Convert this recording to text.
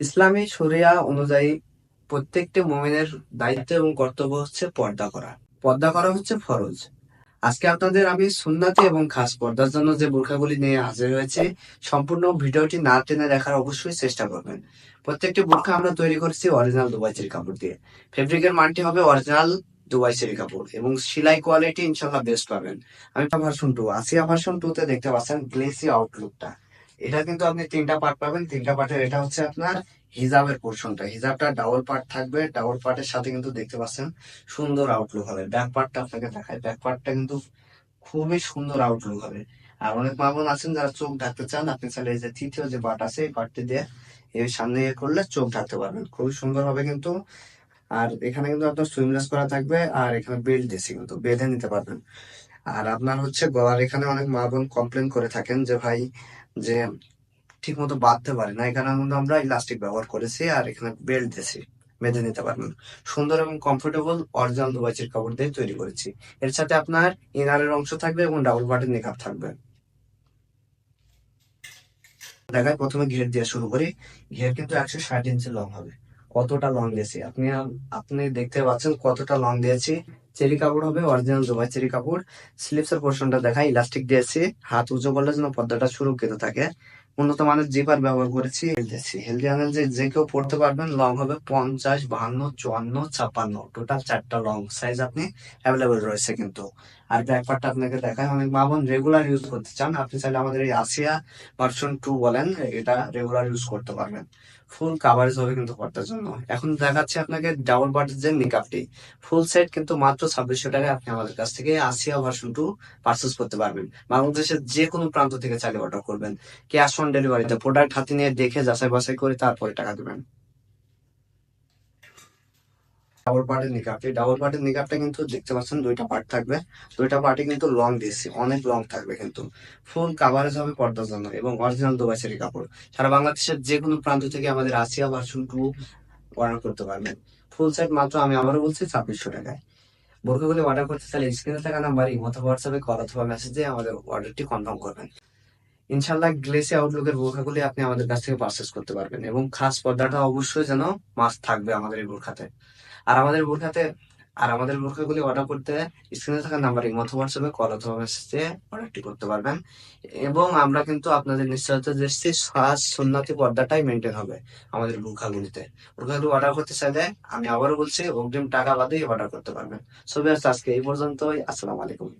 ইসলামী শরিয়া অনুযায়ী প্রত্যেকটি মুমিনের দায়িত্ব এবং কর্তব্য হচ্ছে পর্দা করা। পর্দা করা হচ্ছে ফরজ। আজকে আপনাদের আমি সুন্নাতি এবং খাস পর্দার জন্য যে বোরখাগুলি নিয়ে হাজির হয়েছে, সম্পূর্ণ ভিডিওটি না টেনে দেখার অবশ্যই চেষ্টা করবেন। প্রত্যেকটি বোরখা আমরা তৈরি করেছি অরিজিনাল দুবাই চেরি কাপড় দিয়ে। ফেব্রিকের মানটি হবে অরিজিনাল দুবাই চেরি কাপড় এবং সেলাই কোয়ালিটি ইনশাল্লাহ বেস্ট পাবেন। আমি ভার্সন টু আসিয়া ভার্সন টু তে দেখতে পাচ্ছেন গ্লেসি আউটলুকটা এটা কিন্তু আপনি তিনটা পার্ট পাবেন। তিনটা পার্টের এটা হচ্ছে আপনার হিজাবের পোর্শনটা হিজাবটা ডাবল পার্ট থাকবে। ডাবল পার্টের সাথে কিন্তু দেখতে পাচ্ছেন সুন্দর আউটলুক হবে। ব্যাক পার্টটা আপনাকে দেখায় ব্যাক পার্টটা কিন্তু খুবই সুন্দর আউটলুক হবে। আর অনেক মা বোন আছেন যারা চোখ ঢাকতে চান, আপনি চাইলে এই যে তৃতীয় যে পার্ট আছে, এই পার্টটি দিয়ে এই সামনে ইয়ে করলে চোখ ঢাকতে পারবেন। খুবই সুন্দর হবে কিন্তু। আর এখানে কিন্তু আপনার সুইমলেস করা থাকবে। আর এখানে বেল্ট দিয়েছি কিন্তু। বেঁধে নিতে পারবেন। আর আপনার হচ্ছে গলার এখানে অনেক মা বোন কমপ্লেন করে থাকেন যে, ভাই, যে ঠিক মতো বাঁধতে পারে না। এখানে আমরা ইলাস্টিক ব্যবহার করেছি আর এখানে বেল্ট দিয়েছি, বেঁধে নিতে পারবেন। সুন্দর এবং কমফোর্টেবল অরিজিনাল দুবাইচের কাপড় দিয়ে তৈরি করেছি। এর সাথে আপনার ইনারের অংশ থাকবে এবং ডাবল বাটের নিকাপ থাকবে। দেখায় প্রথমে ঘের দিয়ে শুরু করি। ঘের কিন্তু একশো ষাট ইঞ্চি লং হবে। কতটা লং দিয়েছি? আপনি আপনি দেখতে পাচ্ছেন কতটা লং দিয়েছি। চেরি কাপড় হবে অরিজিনাল দুবাই চেরি কাপড়। স্লিপসের পোর্শনটা দেখায় ইলাস্টিক দিয়েছি। হাত উঁচু করলে যেন পর্দাটা সুরক্ষিত থাকে। উন্নত মানের জিপার ব্যবহার করেছি দিয়েছি হেলদি আনেল যে যে কেউ পড়তে পারবেন লং হবে পঞ্চাশ, বাহান্ন, চুয়ান্ন, ছাপ্পান্ন। টোটাল চারটা লং সাইজ আপনি অ্যাভেলেবল রয়েছে কিন্তু। আর ব্যাক পার্টটা আপনাকে দেখায়, অনেক মা বোন রেগুলার ইউজ করতে চান, আপনি চাইলে আমাদের এই আসিয়া ভার্সন টু বলেন, এটা রেগুলার ইউজ করতে পারবেন। ফুল কাভারেজ হবে কিন্তু পর্দার জন্য। এখন দেখাচ্ছি আপনাকে ডাবল বাটের যে নিকাপটি ফুল সেট কিন্তু মাত্র ছাব্বিশশো টাকায় আপনি আমাদের কাছ থেকে আসিয়া ভার্সন টু পার্চেস করতে পারবেন। বাংলাদেশের যে কোনো প্রান্ত থেকে চাইলে অর্ডার করবেন। ক্যাশ অন ডেলিভারিতে প্রোডাক্ট হাতে নিয়ে দেখে যাচাই বাছাই করে তারপরে টাকা দেবেন। ডাবল পার্টের নিকাপটি ডাবল পার্টের নিকাপটা কিন্তু দেখতে পাচ্ছেন দুইটা পার্ট থাকবে। দুইটা পার্টে কিন্তু লং দিয়েছি। অনেক লং থাকবে কিন্তু। ফুল কাভারেজ হবে পর্দার জন্য এবং অরিজিনাল দুবাই সেরি কাপড়। সারা বাংলাদেশের যে কোনো প্রান্ত থেকে আমাদের আসিয়া ভার্সন টু অর্ডার করতে পারবেন। ফুল সেট মাত্র আমি আবারও বলছি ছাব্বিশশো টাকায়। বোরকাগুলি অর্ডার করতে চাইলে স্ক্রিনে থাকা নাম্বার ইমো হোয়াটসঅ্যাপে কল অথবা মেসেজে আমাদের অর্ডারটি কনফার্ম করবেন। ইনশাল্লাহ গ্লেসি আউটলুকের বোরখাগুলি আপনি আমাদের কাছ থেকে পারচেস করতে পারবেন এবং খাস পর্দাটা অবশ্যই যেন মাস্ট থাকবে আমাদের এই বোরখাতে। আর আমাদের বোরখাতে, আর আমাদের বোরখাগুলি অর্ডার করতে স্ক্রিনে থাকা নাম্বারে মতো হোয়াটসঅ্যাপে কল অথবা মেসেজে অর্ডারটি করতে পারবেন। এবং আমরা কিন্তু আপনাদের নিশ্চয়তা দিচ্ছি শ্বাস সুন্নতি পর্দাটাই মেনটেন হবে আমাদের বোরখাগুলিতে। বোরখাগুলি অর্ডার করতে চাইলে আমি আবারও বলছি অগ্রিম টাকা বাদেই অর্ডার করতে পারবেন। সবাই আজকে এই পর্যন্তই। আসসালামু আলাইকুম।